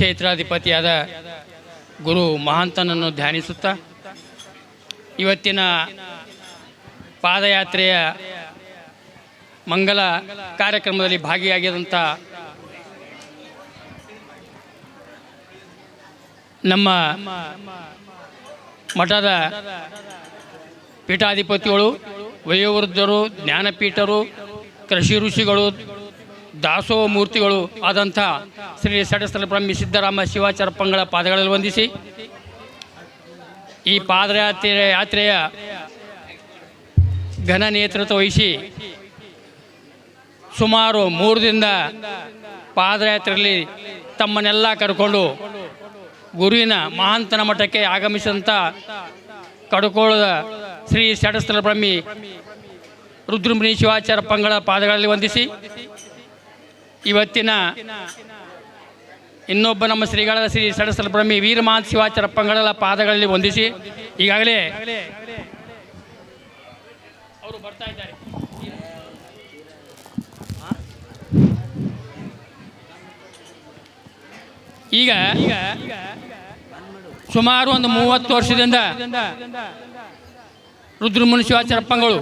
ಕ್ಷೇತ್ರಾಧಿಪತಿಯಾದ ಗುರು ಮಹಾಂತನನ್ನು ಧ್ಯಾನಿಸುತ್ತಾ ಇವತ್ತಿನ ಪಾದಯಾತ್ರೆಯ ಮಂಗಲ ಕಾರ್ಯಕ್ರಮದಲ್ಲಿ ಭಾಗಿಯಾಗಿದಂಥ ನಮ್ಮ ಮಠದ ಪೀಠಾಧಿಪತಿಗಳು ವಯೋವೃದ್ಧರು, ಜ್ಞಾನಪೀಠರು, ಕೃಷಿ ಋಷಿಗಳು ದಾಸೋಹ ಮೂರ್ತಿಗಳು ಆದಂಥ ಶ್ರೀ ಸಡಸ್ಥಲ ಬ್ರಹ್ಮಿ ಸಿದ್ದರಾಮ ಶಿವಾಚಾರ ಪಂಗಳ ಪಾದಗಳಲ್ಲಿ ವಂದಿಸಿ ಈ ಪಾದಯಾತ್ರೆ ಯಾತ್ರೆಯ ಘನ ನೇತೃತ್ವ ವಹಿಸಿ ಸುಮಾರು ಮೂರು ದಿನದ ಪಾದಯಾತ್ರೆಯಲ್ಲಿ ತಮ್ಮನ್ನೆಲ್ಲ ಕರ್ಕೊಂಡು ಗುರುವಿನ ಮಹಾಂತನ ಮಠಕ್ಕೆ ಆಗಮಿಸಿದಂಥ ಕಡುಕೋಳದ ಶ್ರೀ ಷಡಸ್ಥಲ ಬ್ರಹ್ಮಿ ರುದ್ರಮುನಿ ಶಿವಾಚಾರ ಪಂಗಳ ಪಾದಗಳಲ್ಲಿ ವಂದಿಸಿ ಇವತ್ತಿನ ಇನ್ನೊಬ್ಬ ನಮ್ಮ ಶ್ರೀಗಳ ಶ್ರೀ ಸಡಸಲ ಬ್ರಹ್ಮಿ ವೀರಮಾನ್ ಶಿವಾಚಾರ ಪಂಗಳ ಪಾದಗಳಲ್ಲಿ ವಂದಿಸಿ, ಈಗಾಗಲೇ ಅವರು ಬರ್ತಾ ಇದ್ದಾರೆ. ಈಗ ಸುಮಾರು ಒಂದು ಮೂವತ್ತು ವರ್ಷದಿಂದ ರುದ್ರಮುನಿ ಶಿವಾಚಾರಪ್ಪಂಗಳು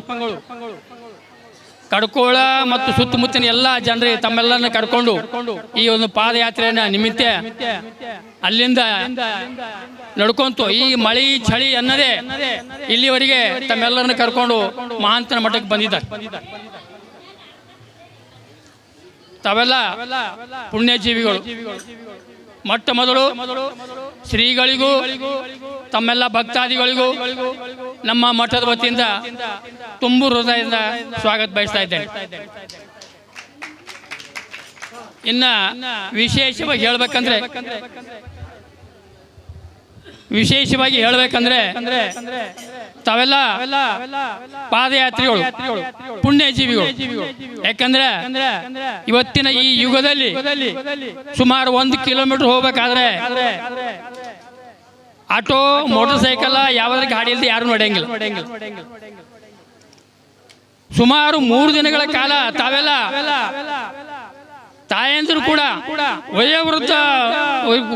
ಕಡ್ಕೋಳ ಮತ್ತು ಸುತ್ತಮುತ್ತಲಿನ ಎಲ್ಲ ಜನರು ತಮ್ಮೆಲ್ಲರನ್ನ ಕರ್ಕೊಂಡು ಈ ಒಂದು ಪಾದಯಾತ್ರೆಯನ್ನ ನಿಮಿತ್ತ ಅಲ್ಲಿಂದ ನಡ್ಕೊಂತು. ಈ ಮಳಿ ಚಳಿ ಅನ್ನದೇ ಇಲ್ಲಿವರೆಗೆ ತಮ್ಮೆಲ್ಲರನ್ನ ಕರ್ಕೊಂಡು ಮಹಾಂತನ ಮಠಕ್ಕೆ ಬಂದಿದ್ದಾರೆ. ತಾವೆಲ್ಲ ಪುಣ್ಯಜೀವಿಗಳು. ಮೊಟ್ಟ ಮೊದಲು ಶ್ರೀಗಳಿಗೂ ತಮ್ಮೆಲ್ಲ ಭಕ್ತಾದಿಗಳಿಗೂ ನಮ್ಮ ಮಠದ ವತಿಯಿಂದ ತುಂಬು ಹೃದಯದಿಂದ ಸ್ವಾಗತ ಬಯಸ್ತಾ ಇದ್ದೇನೆ. ಇನ್ನ ವಿಶೇಷವಾಗಿ ಹೇಳ್ಬೇಕಂದ್ರೆ ವಿಶೇಷವಾಗಿ ಹೇಳ್ಬೇಕಂದ್ರೆ ತಾವೆಲ್ಲ ಪಾದಯಾತ್ರಿಗಳು ಪುಣ್ಯಜೀವಿಗಳು. ಯಾಕಂದ್ರೆ ಇವತ್ತಿನ ಈ ಯುಗದಲ್ಲಿ ಸುಮಾರು ಒಂದು ಕಿಲೋಮೀಟರ್ ಹೋಗ್ಬೇಕಾದ್ರೆ ಆಟೋ ಮೋಟರ್ ಸೈಕಲ್ ಯಾವ್ದಾರ ಗಾಡಿ ಇಲ್ಲದೆ ಯಾರು ನಡೆಯಂಗಿಲ್ಲ ಸುಮಾರು ಮೂರು ದಿನಗಳ ಕಾಲ ತಾವೆಲ್ಲ ತಾಯಂದಿರು ಕೂಡ ವಯೋವೃದ್ಧ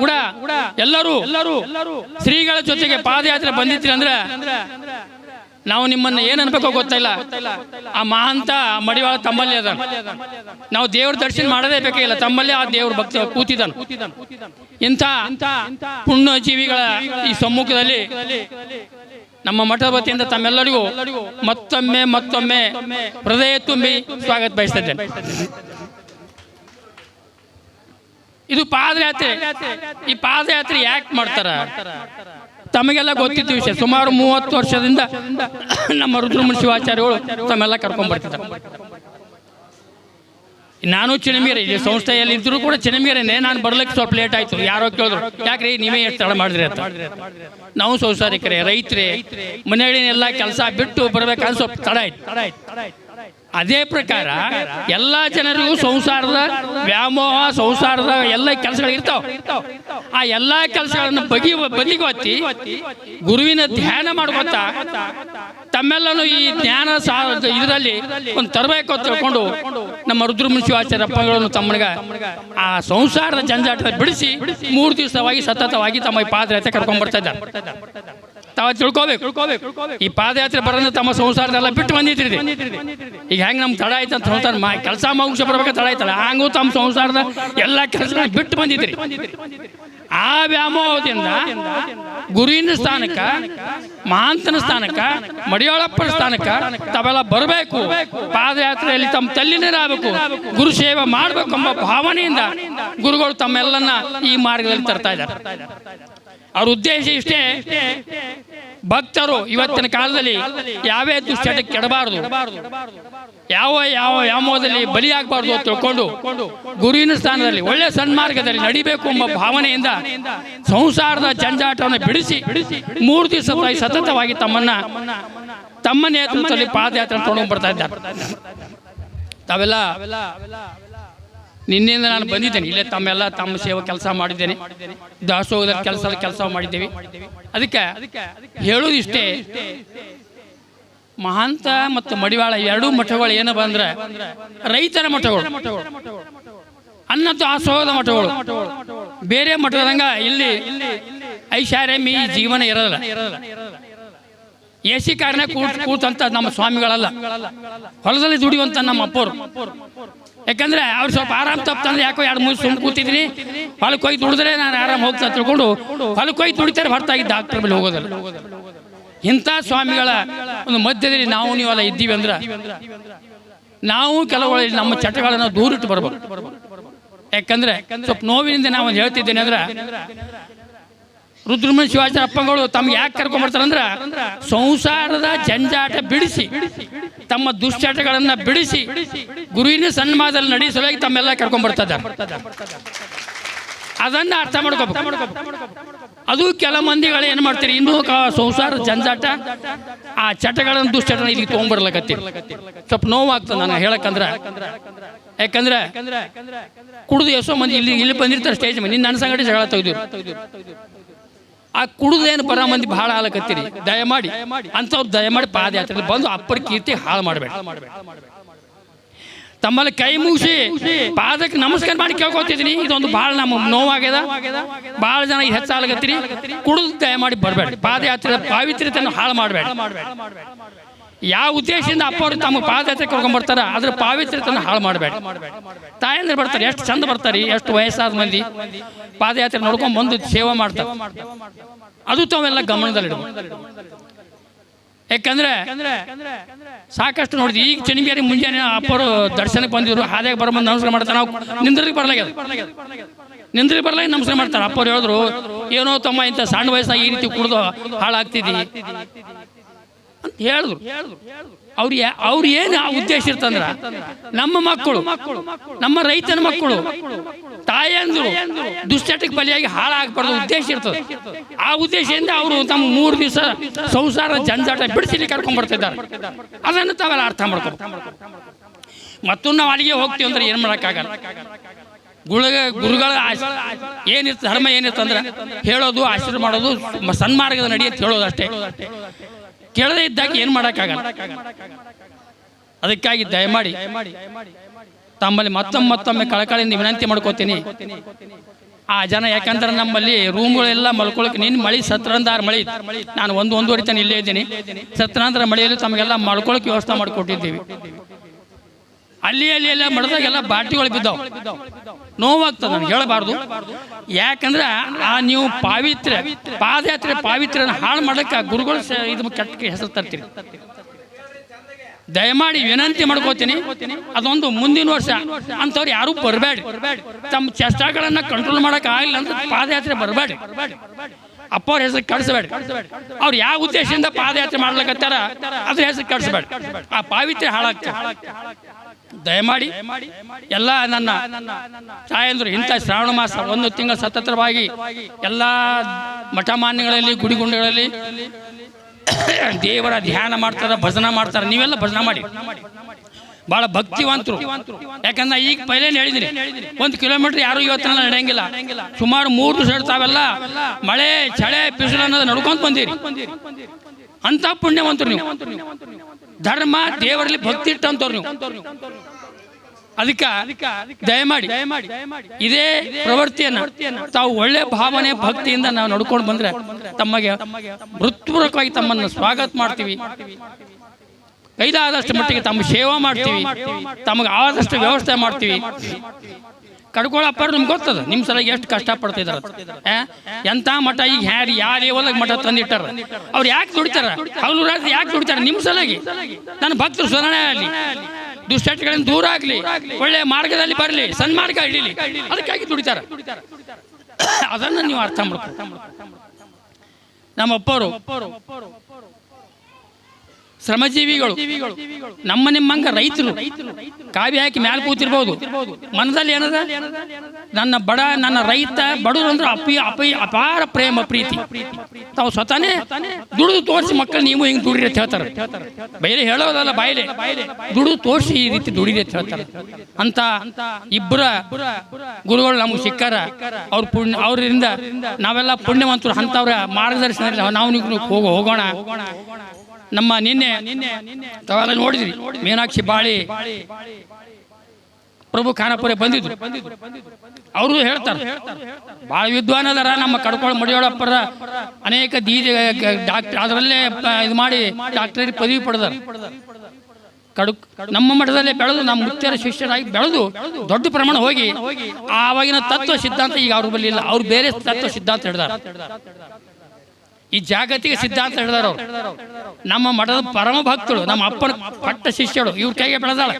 ಕೂಡ ಎಲ್ಲರೂ ಎಲ್ಲರೂ ಶ್ರೀಗಳ ಜೊತೆಗೆ ಪಾದಯಾತ್ರೆ ಬಂದಿತ್ತೀರಿ ಅಂದ್ರೆ ನಾವು ನಿಮ್ಮನ್ನ ಏನ್ ಅನ್ಬೇಕೋ ಗೊತ್ತಿಲ್ಲ. ಆ ಮಹಾಂತ ಮಡಿವಾಳ ತಮ್ಮಲ್ಲಿ ಅದ ನಾವು ದೇವ್ರ ದರ್ಶನ ಮಾಡದೇ ಬೇಕಾಗಿಲ್ಲ. ತಮ್ಮಲ್ಲೇ ಆ ದೇವ್ರ ಭಕ್ತ ಕೂತಿದ್ದಾನೆ. ಇಂಥ ಪುಣ್ಯ ಜೀವಿಗಳ ಈ ಸಮ್ಮುಖದಲ್ಲಿ ನಮ್ಮ ಮಠದ ವತಿಯಿಂದ ತಮ್ಮೆಲ್ಲರಿಗೂ ಮತ್ತೊಮ್ಮೆ ಮತ್ತೊಮ್ಮೆ ಹೃದಯ ತುಂಬಿ ಸ್ವಾಗತ ಬಯಸ್ತಾ ಇದ್ದೇನೆ. ಇದು ಪಾದಯಾತ್ರೆ. ಈ ಪಾದಯಾತ್ರೆ ಯಾಕೆ ಮಾಡ್ತಾರ? ತಮಗೆಲ್ಲ ಗೊತ್ತಿತ್ತು ವಿಷಯ. ಸುಮಾರು ಮೂವತ್ತು ವರ್ಷದಿಂದ ನಮ್ಮ ರುದ್ರಮುನಿ ಶಿವಾಚಾರ್ಯಗಳು ತಮ್ಮೆಲ್ಲ ಕರ್ಕೊಂಡ್ ನಾನು ಚಿಣಮಿಯರೆ ಇಲ್ಲಿ ಸಂಸ್ಥೆಯಲ್ಲಿ ಇದ್ರು ಕೂಡ ಚಿಣಮೀರೇನೆ. ನಾನು ಬರ್ಲಿಕ್ಕೆ ಸ್ವಲ್ಪ ಲೇಟ್ ಆಯ್ತು. ಯಾರೋ ಕೇಳಿದ್ರು, ಯಾಕ್ರಿ, ನೀವೇ ಎಷ್ಟು ತಡ ಮಾಡಿದ್ರಿ ಅಂತ? ನಾವು ಸಂಸಾರಿಕರೇ, ರೈತರೇ ಮನೆಯಲ್ಲಿನೆಲ್ಲ ಕೆಲಸ ಬಿಟ್ಟು ಬರ್ಬೇಕಾದ್ರೆ ಸ್ವಲ್ಪ ತಡ ಆಯ್ತು. ಅದೇ ಪ್ರಕಾರ ಎಲ್ಲ ಜನರಿಗೂ ಸಂಸಾರದ ವ್ಯಾಮೋಹ ಸಂಸಾರದ ಎಲ್ಲ ಕೆಲಸಗಳು ಇರ್ತಾವ. ಆ ಎಲ್ಲ ಕೆಲಸಗಳನ್ನು ಬಗೆ ಬದಿಗೊತ್ತಿ ಗುರುವಿನ ಧ್ಯಾನ ಮಾಡ್ಕೊತ ತಮ್ಮೆಲ್ಲನೂ ಈ ಜ್ಞಾನ ಸಾ ಇದರಲ್ಲಿ ಒಂದು ತರಬೇಕು ಅಂತ ತಿಳ್ಕೊಂಡು ನಮ್ಮ ರುದ್ರಮುನಿ ಶಿವಾಚಾರ್ಯಪ್ಪಗಳನ್ನು ತಮ್ಮನಿಗ ಆ ಸಂಸಾರದ ಜಂಜಾಟದ ಬಿಡಿಸಿ ಮೂರು ದಿವಸವಾಗಿ ಸತತವಾಗಿ ತಮ್ಮ ಪಾದಯಾತ್ರೆ ಕರ್ಕೊಂಡ್ ಬರ್ತಾ ಇದ್ದಾರೆ. ತಾವ ತಿಳ್ಕೊಬೇಕು. ಈ ಪಾದಯಾತ್ರೆ ಬರೋದು ತಮ್ಮ ಸಂಸಾರದೆಲ್ಲ ಬಿಟ್ಟು ಬಂದಿದ್ರಿ ಈಗ ಹೆಂಗ್ ನಮ್ಮ ತಡ ಆಯ್ತು ಅಂತ ಹೇಳ್ತಾರೆ. ಮಾ ಕೆಲಸ ಮುಗಿಸಿ ಬರ್ಬೇಕು ತಡ ಆಯ್ತಲ್ಲ. ಹಂಗೂ ತಮ್ಮ ಸಂಸಾರದ ಎಲ್ಲ ಕೆಲಸ ಬಿಟ್ಟು ಬಂದಿದ್ರಿ ಆ ವ್ಯಾಮೋಹದಿಂದ ಗುರುವಿನ ಸ್ಥಾನಕ್ಕ ಮಹಾಂತನ ಸ್ಥಾನಕ್ಕ ಮಡಿಯಾಳಪ್ಪನ ಸ್ಥಾನಕ್ಕ ತಾವೆಲ್ಲ ಬರಬೇಕು. ಪಾದಯಾತ್ರೆಯಲ್ಲಿ ತಮ್ಮ ತಲ್ಲಿನೇರಾಗಬೇಕು ಗುರು ಸೇವೆ ಮಾಡಬೇಕು ಎಂಬ ಭಾವನೆಯಿಂದ ಗುರುಗಳು ತಮ್ಮೆಲ್ಲನ್ನ ಈ ಮಾರ್ಗದಲ್ಲಿ ತರ್ತಾ ಇದ್ದಾರೆ. ಅವ್ರ ಉದ್ದೇಶ ಇಷ್ಟೇ ಭಕ್ತರು ಇವತ್ತಿನ ಕಾಲದಲ್ಲಿ ಯಾವೇ ದುಶ್ಚಟಕ್ಕೆ ಕೆಡಬಾರದು. ಯಾವ ಯಾವ ವ್ಯಾಮೋಹದಲ್ಲಿ ಬಲಿಯಾಗಬಾರ್ದು ಅಂತ ತಿಳ್ಕೊಂಡು ಗುರುವಿನ ಸ್ಥಾನದಲ್ಲಿ ಒಳ್ಳೆ ಸನ್ಮಾರ್ಗದಲ್ಲಿ ನಡಿಬೇಕು ಎಂಬ ಭಾವನೆಯಿಂದ ಸಂಸಾರದ ಜಂಜಾಟವನ್ನು ಬಿಡಿಸಿ ಮೂರು ದಿವಸ ಸತತವಾಗಿ ತಮ್ಮನ್ನ ತಮ್ಮ ನೇತೃತ್ವದಲ್ಲಿ ಪಾದಯಾತ್ರೆ ತೊಗೊಂಡು ಬರ್ತಾ ಇದ್ದಾರೆ. ತಾವೆಲ್ಲ ನಿನ್ನೆಯಿಂದ ನಾನು ಬಂದಿದ್ದೇನೆ. ಇಲ್ಲೇ ತಮ್ಮೆಲ್ಲ ತಮ್ಮ ಸೇವೆ ಕೆಲಸ ಮಾಡಿದ್ದೇನೆ. ದಾಸೋಹದ ಕೆಲಸ ಕೆಲಸ ಮಾಡಿದ್ದೇವೆ. ಅದಕ್ಕೆ ಹೇಳೋದು ಇಷ್ಟೇ, ಮಹಾಂತ ಮತ್ತು ಮಡಿವಾಳ ಎರಡೂ ಮಠಗಳು ಏನು ಬಂದ್ರೆ ರೈತರ ಮಠಗಳು, ಅನ್ನ ದಾಸೋಹದ ಮಠಗಳು. ಬೇರೆ ಮಠದಂಗ ಇಲ್ಲಿ ಐಷಾರಾಮಿ ಜೀವನ ಇರೋಲ್ಲ ಎ ಸಿ ಕಾರ್ನ ಕೂತ್ ಕೂತಂತ ನಮ್ಮ ಸ್ವಾಮಿಗಳಲ್ಲ. ಹೊಲದಲ್ಲಿ ದುಡಿಯುವಂತ ನಮ್ಮ ಅಪ್ಪರು. ಯಾಕಂದ್ರೆ ಅವ್ರು ಸ್ವಲ್ಪ ಆರಾಮ್ ತಪ್ಪಂದ್ರೆ ಯಾಕೋ ಎರಡು ಮೂರು ಸುಮ್ ಕೂತಿದ್ದೀನಿ ಹೊಲಕ್ಕೆ ಹೋಗಿ ದುಡಿದ್ರೆ ನಾನು ಆರಾಮ್ ಹೋಗ್ತಾ ತಿಳ್ಕೊಂಡು ಹೊಲಕ್ಕೆ ಹೋಗಿ ದುಡಿತಾರೆ ಹೊರತಾಗಿ ಡಾಕ್ಟರ್ ಬಳಿ ಹೋಗೋದಲ್ಲ. ಇಂಥ ಸ್ವಾಮಿಗಳ ಒಂದು ಮಧ್ಯದಲ್ಲಿ ನಾವು ನೀವೆಲ್ಲ ಇದ್ದೀವಿ ಅಂದ್ರೆ ನಾವು ಕೆಲವು ನಮ್ಮ ಚಟಗಳನ್ನು ದೂರಿಟ್ಟು ಬರ್ಬೇಕು ಯಾಕಂದ್ರೆ ಸ್ವಲ್ಪ ನೋವಿನಿಂದ ನಾವು ಹೇಳ್ತಿದ್ದೇನೆ ಅಂದ್ರೆ ರುದ್ರಮನ್ ಶಿವಾಜಿ ಅಪ್ಪಗಳು ತಮ್ಗೆ ಯಾಕೆ ಕರ್ಕೊಂಡ್ಬರ್ತಾರೆ ಅಂದ್ರೆ ಸಂಸಾರದ ಜಂಜಾಟ ಬಿಡಿಸಿ ತಮ್ಮ ದುಶ್ಚಟಗಳನ್ನು ಬಿಡಿಸಿ ಗುರುವಿನ ಸನ್ಮಾನದಲ್ಲಿ ನಡೆಸಲಾಗಿ ತಮ್ಮೆಲ್ಲ ಕರ್ಕೊಂಡ್ಬರ್ತಾ ಅದನ್ನು ಅದನ್ನ ಅರ್ಥ ಮಾಡ್ಕೋಬೇಕು. ಅದು ಕೆಲ ಮಂದಿಗಳು ಏನು ಮಾಡ್ತೀರಿ? ಇನ್ನೂ ಸಂಸಾರ ಜಂಜಾಟ ಆ ಚಟಗಳನ್ನು ದುಶ್ಚಟನ ಇಲ್ಲಿ ತೊಗೊಂಡ್ಬರ್ಲಕತ್ತಿ ಸ್ವಲ್ಪ ನೋವಾಗ್ತದೆ ನಾನು ಹೇಳಕ್ಕಂದ್ರೆ. ಯಾಕಂದ್ರೆ ಕುಡಿದು ಎಷ್ಟೋ ಮಂದಿ ಇಲ್ಲಿ ಇಲ್ಲಿ ಬಂದಿರ್ತಾರೆ ಸ್ಟೇಜ್ ಮೇಲೆ ನಿನ್ನ ನನ್ನ ಸಂಗಡಿ ಜಗಳ ತೆಗೆದಿರು. ಆ ಕುಡಿದೇನು ಬರೋ ಮಂದಿ ಬಹಳ ಹಾಲಕತ್ತೀರಿ? ದಯಮಾಡಿ. ಅಂಥವ್ರು ದಯಮಾಡಿ ಪಾದಯಾತ್ರೆ ಬಂದು ಅಪ್ಪರ ಕೀರ್ತಿ ಹಾಳು ಮಾಡಬೇಡ. ತಮ್ಮಲ್ಲಿ ಕೈ ಮುಗಿಸಿ ಪಾದಕ್ಕೆ ನಮಸ್ಕಾರ ಮಾಡಿ ಕೇಳ್ಕೊತಿದ್ದೀನಿ. ಇದೊಂದು ಭಾಳ ನಮ್ಮ ನೋವಾಗ್ಯದ. ಭಾಳ ಜನ ಹೆಚ್ಚಾಗತ್ತೀರಿ ಕುಡಿದು ದಯಮಾಡಿ ಬರಬೇಡ. ಪಾದಯಾತ್ರೆ ಪಾವಿತ್ರ್ಯತೆಯನ್ನು ಹಾಳು ಮಾಡಬೇಡ. ಯಾವ ಉದ್ದೇಶದಿಂದ ಅಪ್ಪವ್ರು ತಮ್ಮ ಪಾದಯಾತ್ರೆ ಕರ್ಕೊಂಡ್ಬರ್ತಾರೆ ಅದ್ರ ಪಾವಿತ್ರ್ಯತನ ಹಾಳು ಮಾಡಬೇಡ. ತಾಯಂದ್ರೆ ಬರ್ತಾರೆ, ಎಷ್ಟು ಚಂದ ಬರ್ತಾರೆ, ಎಷ್ಟು ವಯಸ್ಸಾದ ಮಂದಿ ಪಾದಯಾತ್ರೆ ನೋಡ್ಕೊಂಡು ಬಂದು ಸೇವೆ ಮಾಡ್ತಾರೆ. ಅದು ತಾವೆಲ್ಲ ಗಮನದಲ್ಲಿಡು ಯಾಕಂದ್ರೆ ಸಾಕಷ್ಟು ನೋಡಿದ್ವಿ, ಈಗ ಚನಿಬೇರಿ ಮುಂಜಾನೆ ಅಪ್ಪರು ದರ್ಶನಕ್ಕೆ ಬಂದಿದ್ರು, ಹಾದಿಯಾಗ ಬರೋ ಬಂದು ನಮಸ್ಕಾರ ಮಾಡ್ತಾರೆ. ನಾವು ನಿಂದ್ರಿಗೆ ಬರ್ಲಾಗ್ಯದ? ನಿಂದ್ರಿಗೆ ಬರ್ಲಾಗ ನಮಸ್ಕಾರ ಮಾಡ್ತಾರೆ. ಅಪ್ಪರು ಹೇಳಿದ್ರು, ಏನೋ ತಮ್ಮ ಇಂಥ ಸಣ್ಣ ವಯಸ್ಸಾಗಿ ಈ ರೀತಿ ಕುಡಿದು ಹಾಳಾಗ್ತಿದ್ದಿ. ಅಂತ ಹೇಳಿದ್ರು. ಅವ್ರು ಅವ್ರು ಏನು ಉದ್ದೇಶ ಇರ್ತಂದ್ರ? ನಮ್ಮ ಮಕ್ಕಳು, ನಮ್ಮ ರೈತನ ಮಕ್ಕಳು, ತಾಯಂದ್ರು ದುಶ್ಚಟಕ್ಕೆ ಬಲಿಯಾಗಿ ಹಾಳಾಗಬಾರ್ದು ಉದ್ದೇಶ ಇರ್ತದೆ. ಆ ಉದ್ದೇಶದಿಂದ ಅವರು ತಮ್ಮ ಮೂರು ದಿವಸ ಸಂಸಾರ ಜಂಜಾಟ ಬಿಡಿಸಲಿ ಕರ್ಕೊಂಡ್ ಬರ್ತಿದ್ದಾರೆ. ಅದನ್ನು ತಾವೆಲ್ಲ ಅರ್ಥ ಮಾಡ್ಕೋಬೇಕು. ಮತ್ತು ನಾವು ಅಲ್ಲಿಗೆ ಹೋಗ್ತೀವಿ ಅಂದ್ರೆ ಏನು ಮಾಡೋಕ್ಕಾಗಲ್ಲ. ಗುಳಗ ಗುರುಗಳ ಏನಿತ್ತು ಧರ್ಮ ಏನಿತ್ತಂದ್ರೆ, ಹೇಳೋದು, ಆಶೀರ್ವಾದ ಮಾಡೋದು ಸನ್ಮಾರ್ಗದ ನಡಿ ಅಂತ ಹೇಳೋದು ಅಷ್ಟೇ. ಕೇಳದೇ ಇದ್ದಾಗ ಏನು ಮಾಡೋಕ್ಕಾಗಲ್ಲ. ಅದಕ್ಕಾಗಿ ದಯಮಾಡಿ ತಮ್ಮಲ್ಲಿ ಮತ್ತೊಮ್ಮೆ ಮತ್ತೊಮ್ಮೆ ಕಳಕಳಿಯಿಂದ ವಿನಂತಿ ಮಾಡ್ಕೋತೀನಿ. ಆ ಜನ ಯಾಕಂದ್ರೆ ನಮ್ಮಲ್ಲಿ ರೂಮ್ಗಳೆಲ್ಲ ಮಲ್ಕೊಳಕ್ಕೆ ನಿನ್ನ ಮಳಿ ಸತ್ರಂದಾರ ಮಳಿ. ನಾನು ಒಂದು ಒಂದೂವರೆ ತನ ಇಲ್ಲೇ ಇದ್ದೀನಿ. ಸತ್ರಾಂತರ ಮಳೆಯಲ್ಲಿ ತಮಗೆಲ್ಲ ಮಲ್ಕೊಳಕ್ಕೆ ವ್ಯವಸ್ಥೆ ಮಾಡಿಕೊಟ್ಟಿದ್ದೀವಿ. ಅಲ್ಲಿ ಅಲ್ಲಿ ಎಲ್ಲ ಮಡ್ದಾಗೆಲ್ಲ ಬಾಟಿಗಳು ಬಿದ್ದಾವ. ನೋವಾಗ್ತದೆ ನನಗೆ, ಹೇಳಬಾರ್ದು. ಯಾಕಂದ್ರೆ ಆ ನೀವು ಪಾವಿತ್ರ್ಯ, ಪಾದಯಾತ್ರೆ ಪಾವಿತ್ರ್ಯನ ಹಾಳು ಮಾಡಕ್ಕೆ ಗುರುಗಳು ಇದು ಕೆಟ್ಟ ಹೆಸರು ತರ್ತೀರಿ. ದಯಮಾಡಿ ವಿನಂತಿ ಮಾಡ್ಕೋತೀನಿ, ಅದೊಂದು ಮುಂದಿನ ವರ್ಷ ಅಂಥವ್ರು ಯಾರೂ ಬರಬೇಡಿ. ತಮ್ಮ ಚೆಷ್ಟಗಳನ್ನ ಕಂಟ್ರೋಲ್ ಮಾಡಕ್ ಆಗಿಲ್ಲ ಅಂದ್ರೆ ಪಾದಯಾತ್ರೆ ಬರಬೇಡಿ. ಅಪ್ಪವ್ರ ಹೆಸರು ಕಳಿಸಬೇಡಿ ಅವ್ರು ಯಾವ ಉದ್ದೇಶದಿಂದ ಪಾದಯಾತ್ರೆ ಮಾಡ್ಲಕತ್ತಾರ ಅದ್ರ ಹೆಸರು ಕಳಿಸಬೇಡಿ ಆ ಪಾವಿತ್ರ್ಯ ಹಾಳಾಗ್ತದೆ. ದಯಮಾಡಿ ಎಲ್ಲ ನನ್ನ ತಾಯಂದ್ರು ಇಂಥ ಶ್ರಾವಣ ಮಾಸ ಒಂದು ತಿಂಗಳ ಸತತವಾಗಿ ಎಲ್ಲ ಮಠಮಾನ್ಯಗಳಲ್ಲಿ, ಗುಡಿಗುಂಡಗಳಲ್ಲಿ ದೇವರ ಧ್ಯಾನ ಮಾಡ್ತಾರೆ, ಭಜನ ಮಾಡ್ತಾರೆ. ನೀವೆಲ್ಲ ಭಜನ ಮಾಡಿ. ಬಹಳ ಭಕ್ತಿವಂತರು. ಯಾಕಂದ್ರೆ ಈಗ ಪೈಲೇನು ಹೇಳಿದಿರಿ? ಒಂದು ಕಿಲೋಮೀಟರ್ ಯಾರು ಇವತ್ತಿನ ನಡೆಯಂಗಿಲ್ಲ. ಸುಮಾರು ಮೂರು ದಿವಸ ತಾವೆಲ್ಲ ಮಳೆ, ಚಳೆ, ಬಿಸಿಲು ಅನ್ನೋದು ನಡ್ಕೊಂತ ಬಂದಿರಿ. ಅಂತ ಪುಣ್ಯವಂತರು ನೀವು. ಧರ್ಮ, ದೇವರಲ್ಲಿ ಭಕ್ತಿ ಇಟ್ಟಂತವ್ರು ನೀವು. ಅದಕ್ಕೆ ದಯಮಾಡಿ, ಇದೇ ಪ್ರವೃತ್ತಿಯನ್ನ ತಾವು ಒಳ್ಳೆ ಭಾವನೆ, ಭಕ್ತಿಯಿಂದ ನಾವು ನಡ್ಕೊಂಡು ಬಂದ್ರೆ ತಮಗೆ ಹೃತ್ಪೂರ್ವಕವಾಗಿ ತಮ್ಮನ್ನು ಸ್ವಾಗತ ಮಾಡ್ತೀವಿ. ಕೈದಾದಷ್ಟು ಮಟ್ಟಿಗೆ ತಮ್ಮ ಸೇವಾ ಮಾಡ್ತೀವಿ. ತಮಗೆ ಆದಷ್ಟು ವ್ಯವಸ್ಥೆ ಮಾಡ್ತೀವಿ. ಕಡ್ಕೊಳಪ್ಪ ನಿಮ್ಗೆ ಗೊತ್ತದ ನಿಮ್ಮ ಸಲ ಎಷ್ಟು ಕಷ್ಟ ಪಡ್ತಿದಾರ ಎಂಥ ಮಠ, ಈಗ ಯಾರು ಯಾರು ಒಳಗೆ ಮಠ ತಂದಿಟ್ಟಾರ. ಅವ್ರು ಯಾಕೆ ದುಡಿತಾರ? ಅವ್ರು ಯಾಕೆ ದುಡಿತಾರ? ನಿಮ್ಮ ಸಲಗಿ ನನ್ನ ಭಕ್ತರು ಸುಧಾರಣೆ ಆಗಲಿ. ದುಶ್ಚಟಗಳಿಂದ ದೂರ ಆಗಲಿ, ಒಳ್ಳೆ ಮಾರ್ಗದಲ್ಲಿ ಬರಲಿ ಸನ್ಮಾರ್ಗ ಹಿಡೀಲಿ. ಅದಕ್ಕಾಗಿ ದುಡಿತಾರ. ಅದನ್ನು ನೀವು ಅರ್ಥ ಮಾಡ್ಕೊ ನಮ್ಮಪ್ಪರು ಶ್ರಮಜೀವಿಗಳು, ನಮ್ಮ ನಿಮ್ಮಂಗ ರೈತರು, ಕಾವಿ ಹಾಕಿ ಮ್ಯಾಲ ಕೂತಿರ್ಬೋದು. ಮನದಲ್ಲಿ ಏನದ? ನನ್ನ ಬಡ, ನನ್ನ ರೈತ, ಬಡವರು ಅಂದ್ರೆ ಅಪಿ ಅಪಿ, ಅಪಾರ ಪ್ರೇಮ, ಪ್ರೀತಿ. ತಾವು ಸ್ವತಃನೇ ದುಡಿದು ತೋರಿಸಿ ಮಕ್ಕಳು ನೀವು ಹಿಂಗೆ ದುಡಿರಿ ಅಂತ ಹೇಳ್ತಾರೆ. ಬೈಲೆ ಹೇಳೋದಲ್ಲ ಬಾಯಿಲೆ. ದುಡಿದು ತೋರಿಸಿ ಈ ರೀತಿ ದುಡಿರಿ ಅಂತ ಹೇಳ್ತಾರೆ. ಅಂತ ಇಬ್ಬರ ಗುರುಗಳು ನಮ್ಗೆ ಸಿಕ್ಕಾರ. ಅವ್ರ ಪುಣ್ಯ, ಅವರಿಂದ ನಾವೆಲ್ಲ ಪುಣ್ಯವಂತರು, ಅಂಥವ್ರ ಮಾರ್ಗದರ್ಶನ ನಾವು ನೀವು ಹೋಗೋ, ಹೋಗೋಣ. ನಮ್ಮ ನಿನ್ನೆ ತಾವೆಲ್ಲ ನೋಡಿದ್ರಿ ಮೀನಾಕ್ಷಿ ಬಾಳಿ ಪ್ರಭು ಖಾನಾಪುರ ಬಂದಿದ್ರು ಅವರು ಹೇಳ್ತಾರೆ ಭಾಳ ವಿದ್ವಾನ್ ಅದರ, ನಮ್ಮ ಕಡ್ಕೊಳ ಮಡಿಯೋಳಪ್ಪರ ಅನೇಕ ದೀದಿ ಡಾಕ್ಟರ್ ಅದರಲ್ಲೇ ಇದು ಮಾಡಿ ಡಾಕ್ಟರೇಟ್ ಪದವಿ ಪಡೆದರು. ಕಡು ನಮ್ಮ ಮಠದಲ್ಲೇ ಬೆಳೆದು, ನಮ್ಮ ಮುತ್ಯರ ಶಿಷ್ಯರಾಗಿ ಬೆಳೆದು ದೊಡ್ಡ ಪ್ರಮಾಣ ಹೋಗಿ ಆವಾಗಿನ ತತ್ವ ಸಿದ್ಧಾಂತ ಈಗ ಅವ್ರ ಬಳಿ ಅವ್ರು ಬೇರೆ ತತ್ವ ಸಿದ್ಧಾಂತ ಹಿಡ್ದಾರ. ಈ ಜಾಗತಿಕ ಸಿದ್ಧಾಂತ ಹಿಡಿದಾರ ನಮ್ಮ ಮಠದ ಪರಮ ಭಕ್ತರು ನಮ್ಮ ಅಪ್ಪನ ಪಟ್ಟ ಶಿಷ್ಯರು ಇವ್ರ ಕೈಗೆ ಬೆಳೆದಾಳೆ.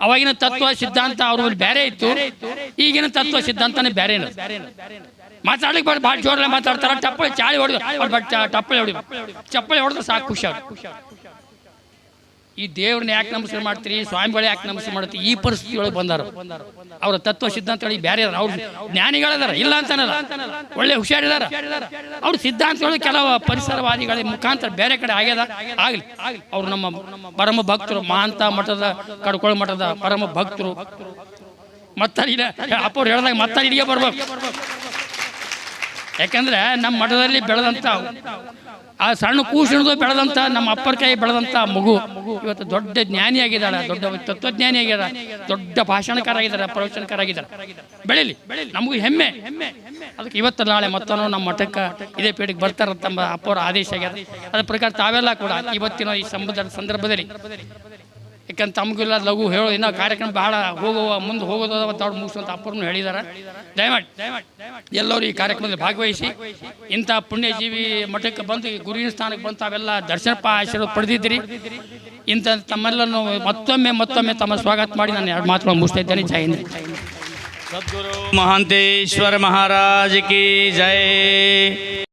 ಅವಾಗಿನ ತತ್ವ, ಸಿದ್ಧಾಂತ ಅವ್ರ ಬೇರೆ ಇತ್ತು. ಈಗಿನ ತತ್ವ, ಸಿದ್ಧಾಂತನೇ ಬೇರೆ ಮಾತಾಡ್ಲಿಕ್ಕೆ ಭಾಳ ಜೋರಲ್ಲೇ ಮಾತಾಡ್ತಾರ. ಟಪ್ಪಳಿ ಚಾಳಿ ಹೊಡೆದು ಟಪ್ಪಳಿ ಹೊಡಿ ಚಪ್ಪಳಿ ಹೊಡೆದು ಸಾಕು ಖುಷಿ ಅವ್ರು. ಈ ದೇವ್ರನ್ನ ಯಾಕೆ ನಮಸ್ಕಾರ ಮಾಡ್ತೀರಿ? ಸ್ವಾಮಿಗಳು ಯಾಕೆ ನಮಸ್ಕಾರ ಮಾಡ್ತೀರಿ? ಈ ಪರಿಸ್ಥಿತಿ ಒಳಗೆ ಬಂದಾರ. ಅವರ ತತ್ವ ಸಿದ್ಧಾಂತಗಳಿಗೆ ಬೇರೆ ಅದಾರ ಅವ್ರು ಜ್ಞಾನಿಗಳದಾರ ಇಲ್ಲ ಅಂತಾನಲ್ಲ. ಒಳ್ಳೆ ಹುಷಾರಿದಾರ ಅವ್ರ ಸಿದ್ಧಾಂತಗಳು ಕೆಲವು ಪರಿಸರವಾದಿಗಳ ಮುಖಾಂತರ ಬೇರೆ ಕಡೆ ಆಗ್ಯದ. ಆಗಲಿ. ಅವ್ರು ನಮ್ಮ ಪರಮ ಭಕ್ತರು ಮಹಾಂತ ಮಠದ, ಕಡ್ಕೊಳ ಮಠದ ಪರಮ ಭಕ್ತರು. ಮತ್ತಾಡಿ ಅಪ್ಪವ್ರು ಹೇಳ್ದಾಗ ಮತ್ತೆ ಬರ್ಬೇಕು. ಯಾಕಂದ್ರೆ ನಮ್ಮ ಮಠದಲ್ಲಿ ಬೆಳೆದಂಥ ಆ ಸಣ್ಣ ಕೂಸಿಣದು ಬೆಳೆದಂಥ ನಮ್ಮ ಅಪ್ಪರ ಕೈ ಬೆಳೆದಂಥ ಮಗು. ಇವತ್ತು ದೊಡ್ಡ ಜ್ಞಾನಿ ಆಗಿದ್ದಾಳೆ ದೊಡ್ಡ ತತ್ವಜ್ಞಾನಿ ಆಗ್ಯಾರ ದೊಡ್ಡ ಭಾಷಣಕಾರ ಆಗಿದ್ದಾರೆ ಪ್ರವಚನಕಾರ ಆಗಿದ್ದಾರೆ ಬೆಳೀಲಿ, ನಮಗೂ ಹೆಮ್ಮೆ. ಅದಕ್ಕೆ ಇವತ್ತು ನಾಳೆ ಮತ್ತೊಂದು ನಮ್ಮ ಮಠಕ್ಕೆ ಇದೇ ಪೀಠಕ್ಕೆ ಬರ್ತಾರೆ ತಮ್ಮ ಅಪ್ಪರ ಆದೇಶ ಆಗ್ಯದ ಅದ್ರ ಪ್ರಕಾರ ತಾವೆಲ್ಲ ಕೂಡ ಇವತ್ತಿನ ಈ ಸಂಬಂಧ ಸಂದರ್ಭದಲ್ಲಿ ಯಾಕಂದ್ರೆ ತಮಗೆಲ್ಲ ಲಘು ಹೇಳೋ ಇನ್ನೂ ಕಾರ್ಯಕ್ರಮ ಭಾಳ ಹೋಗುವ ಮುಂದೆ ಹೋಗೋದದ ದೊಡ್ಡ ಅವ್ರು ಮುಗಿಸುವಂತ ಅಪ್ಪರನ್ನು ಹೇಳಿದ್ದಾರೆ. ದಯಮಾಡಿ ಎಲ್ಲರೂ ಈ ಕಾರ್ಯಕ್ರಮದಲ್ಲಿ ಭಾಗವಹಿಸಿ. ಇಂಥ ಪುಣ್ಯಜೀವಿ ಮಠಕ್ಕೆ ಬಂದು ಗುರುವಿನ ಸ್ಥಾನಕ್ಕೆ ಬಂದು ತಾವೆಲ್ಲ ದರ್ಶನಪ್ಪ ಆಶೀರ್ವಾದ ಪಡೆದಿದ್ದೀರಿ. ಇಂಥ ತಮ್ಮೆಲ್ಲನ್ನು ಮತ್ತೊಮ್ಮೆ ಮತ್ತೊಮ್ಮೆ ತಮ್ಮ ಸ್ವಾಗತ ಮಾಡಿ ನಾನು ಎರಡು ಮಾತುಗಳು ಮುಗಿಸ್ತಾ ಇದ್ದೇನೆ. ಜೈ ಹಿಂದ್. ಸದ್ಗುರು ಮಹಾಂತೇಶ್ವರ ಮಹಾರಾಜ ಕಿ ಜಯ